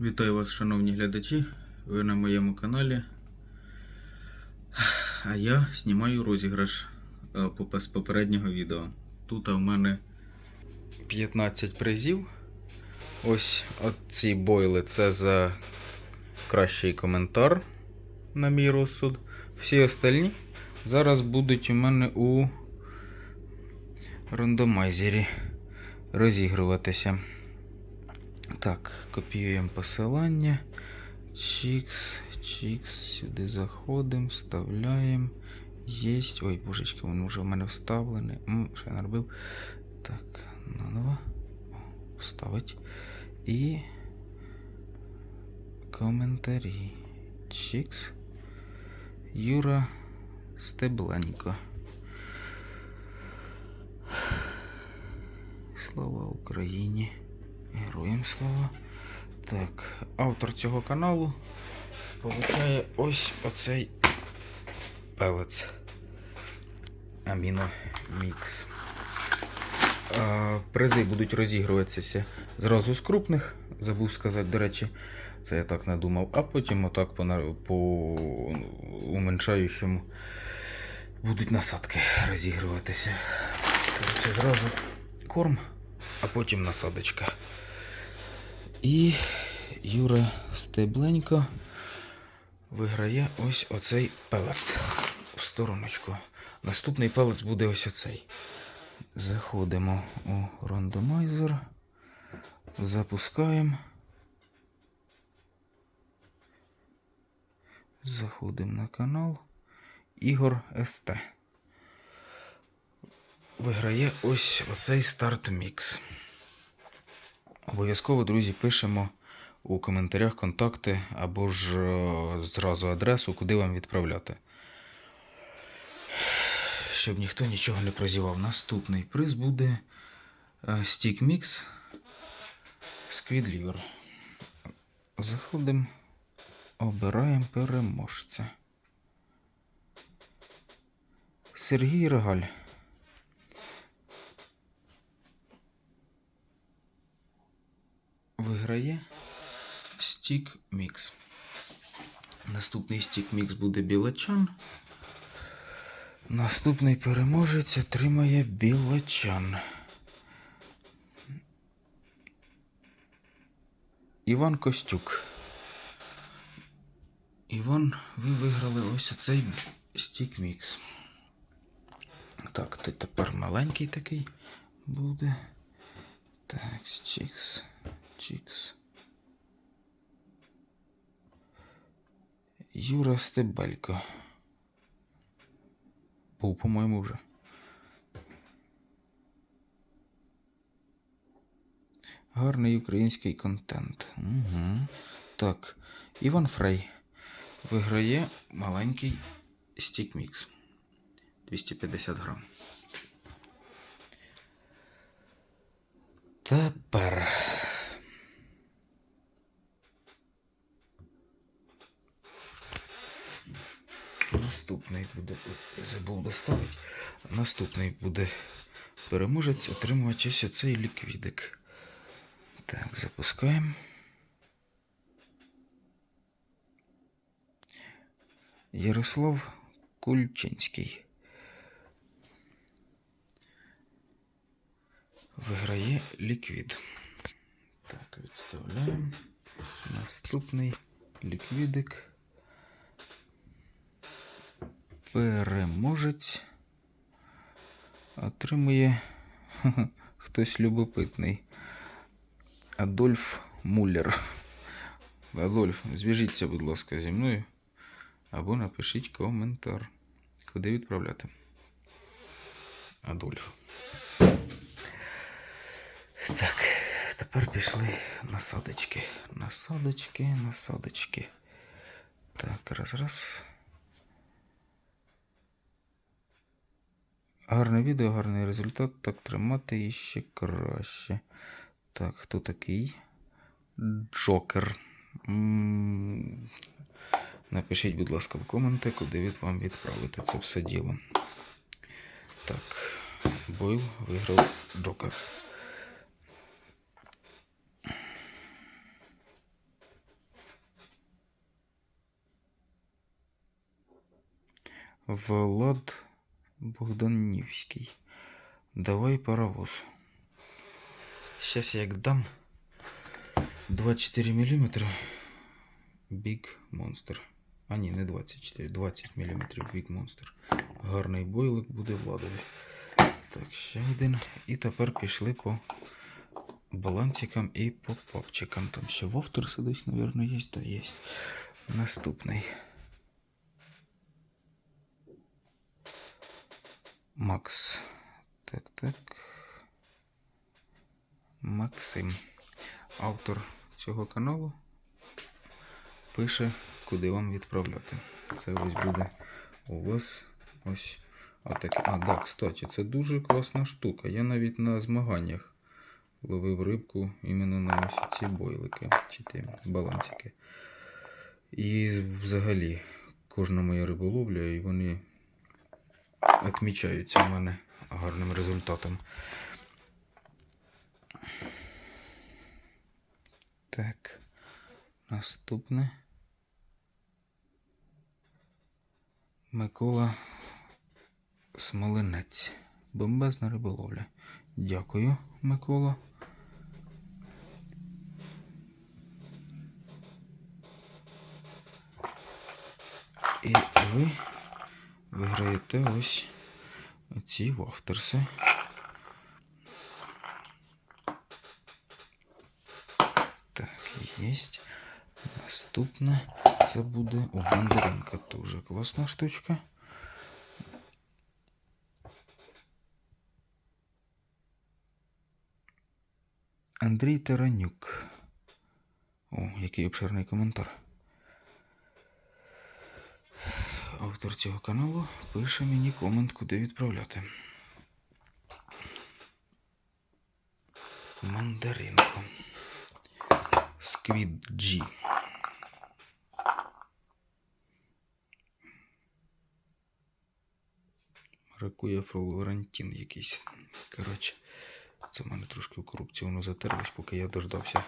Вітаю вас, шановні глядачі. Ви на моєму каналі. А я знімаю розіграш е, з попереднього відео. Тут у мене 15 призів. Ось ці бойли це за кращий коментар, на мій розсуд. Всі остальні зараз будуть у мене у рандомайзері розігруватися. Так, копіюємо посилання. Чікс, чікс, сюди заходимо, вставляємо. Єсть. Ой, божечки, воно вже в мене вставлене. М, ще не робив. Так, наново. Вставить. І коментарі. Чікс. Юра Стебленко. Слава Україні. Героям слава. Так, автор цього каналу получає ось оцей пелець. Аміно Мікс. Призи будуть розігруватися зразу з крупних. Забув сказати, до речі, це я так надумав, а потім отак по, по уменшаючому будуть насадки розігруватися. Коротше, зразу корм, а потім насадочка. І Юра Стебленько виграє ось оцей пелець в стороночку. Наступний пелець буде ось оцей. Заходимо у рандомайзер, запускаємо. Заходимо на канал Ігор СТ. Виграє ось оцей старт мікс. Обов'язково, друзі, пишемо у коментарях контакти або ж е, зразу адресу, куди вам відправляти. Щоб ніхто нічого не прозівав. Наступний приз буде е, Stick Mix Squid Liver. Заходимо, обираємо переможця. Сергій Регаль. Виграє Stick Mix. Наступний Stick Mix буде білачан. Наступний переможець отримає білачан. Іван Костюк. Іван, ви виграли ось цей Stick Mix. Так, тут тепер маленький такий буде. Так, чікс. Чікс. Юра Стебелько. Був, по-моєму, вже. Гарний український контент. Угу. Так. Іван Фрей виграє маленький стік мікс. 250 грам. Тепер. Наступний буде. Забув доставити. Наступний буде переможець отримувати ось цей ліквідик. Так, запускаємо. Ярослав Кульчинський. Виграє ліквід. Так, відставляємо. Наступний ліквідик. Переможець. Отримує хтось любопитний. Адольф Муллер. Адольф, зв'яжіться, будь ласка, зі мною. Або напишіть коментар. Куди відправляти? Адольф. Так, тепер пішли насадочки. Насадочки, насадочки. Так, раз, раз. Гарне відео, гарний результат. Так тримати і ще краще. Так, хто такий? Джокер. Напишіть, будь ласка, в коменти, куди від вам відправити це все діло. Так, бой виграв Джокер. Влад Богданівський. Давай паровоз. Сейчас я як дам 24 мм Big Monster. А ні, не 24, 20 мм Big Monster. Гарний бойлик буде владові. Так, ще один. І тепер пішли по балансикам і по папчикам. Там ще вовтерси десь, мабуть, є, то є. Наступний. Макс. Так, так. Максим. Автор цього каналу пише, куди вам відправляти. Це ось буде у вас ось. А, так, а, да, кстати, це дуже класна штука. Я навіть на змаганнях ловив рибку іменно на ось ці бойлики чи ті балансики. І взагалі кожна моя риболовля, і вони відмічаються в мене гарним результатом. Так, наступне. Микола Смолинець. Бомбезна риболовля. Дякую, Микола. І ви виграєте ось ці вафтерси. Так, єсть. Наступне це буде у мандаринка. Дуже класна штучка. Андрій Таранюк. О, який обширний коментар. Автор цього каналу пише мені комент, куди відправляти. Мандаринку. Squid G. Ракує Флорентін якийсь. Коротше, це в мене трошки в корупцію затерлось, поки я дождався.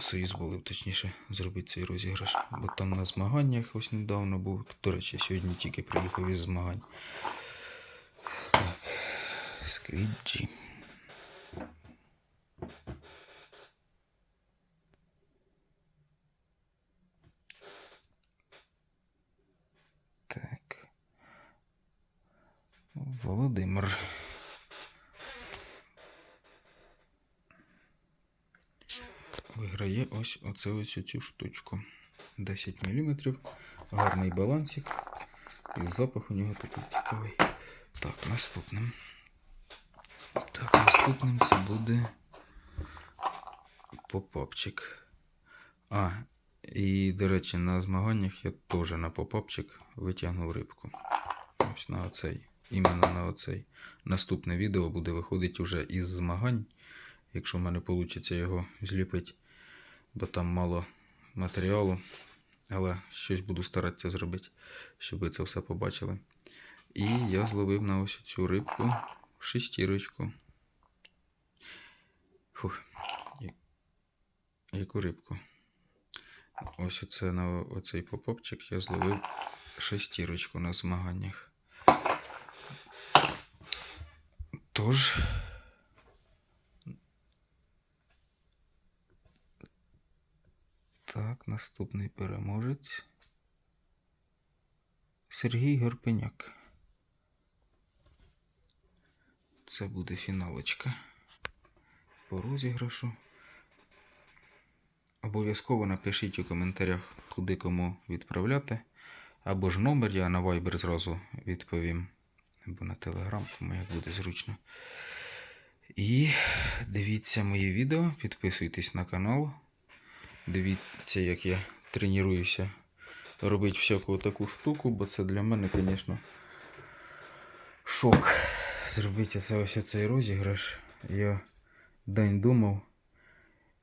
Союз болив, точніше, зробити цей розіграш. Бо там на змаганнях ось недавно був. До речі, сьогодні тільки приїхав із змагань. Так. Так. Володимир. Виграє ось оце ось цю штучку. 10 мм. Гарний балансик. І запах у нього такий цікавий. Так, наступним. Так, наступним це буде попапчик. А, і, до речі, на змаганнях я теж на попапчик витягнув рибку. Ось на оцей. Іменно на оцей. Наступне відео буде виходити вже із змагань. Якщо в мене вийде його зліпити, бо там мало матеріалу. Але щось буду старатися зробити, щоб ви це все побачили. І я зловив на ось цю рибку шестірочку. Фух. Яку рибку? Ось оце на оцей попопчик я зловив шестірочку на змаганнях. Тож. Так, наступний переможець. Сергій Горпеняк. Це буде фіналочка по розіграшу. Обов'язково напишіть у коментарях, куди кому відправляти. Або ж номер, я на Viber зразу відповім. Або на Telegram, кому як буде зручно. І дивіться мої відео, підписуйтесь на канал. Дивіться, як я тренуюся робити всяку таку штуку, бо це для мене, звісно, шок. Зробити це ось цей розіграш. Я день думав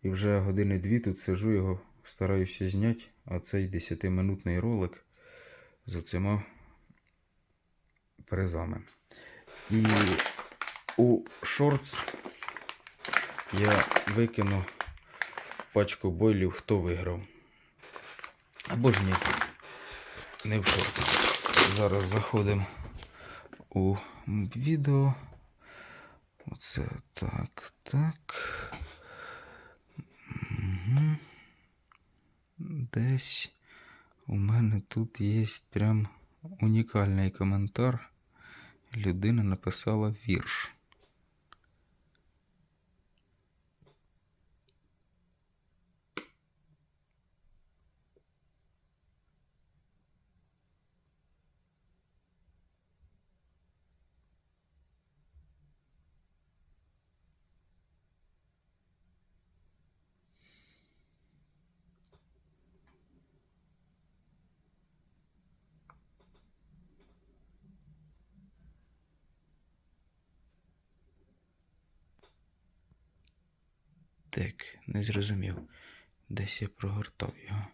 і вже години дві тут сижу, його стараюся зняти, а цей 10-минутний ролик за цими призами. І у шортс я викину пачку бойлів, хто виграв. Або ж ні. не в шорт. Зараз заходимо у відео. Оце так, так. Угу. Десь у мене тут є прям унікальний коментар. Людина написала вірш. Так, не зрозумів. Десь я прогортав його.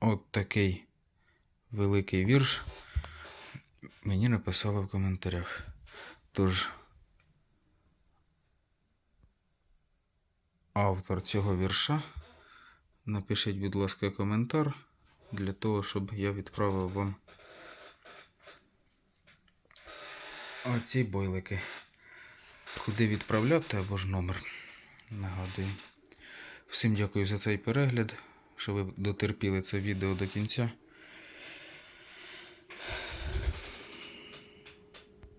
От такий великий вірш мені написали в коментарях. Тож автор цього вірша, напишіть, будь ласка, коментар для того, щоб я відправив вам оці бойлики. Куди відправляти або ж номер. Нагадую. Всім дякую за цей перегляд, що ви дотерпіли це відео до кінця.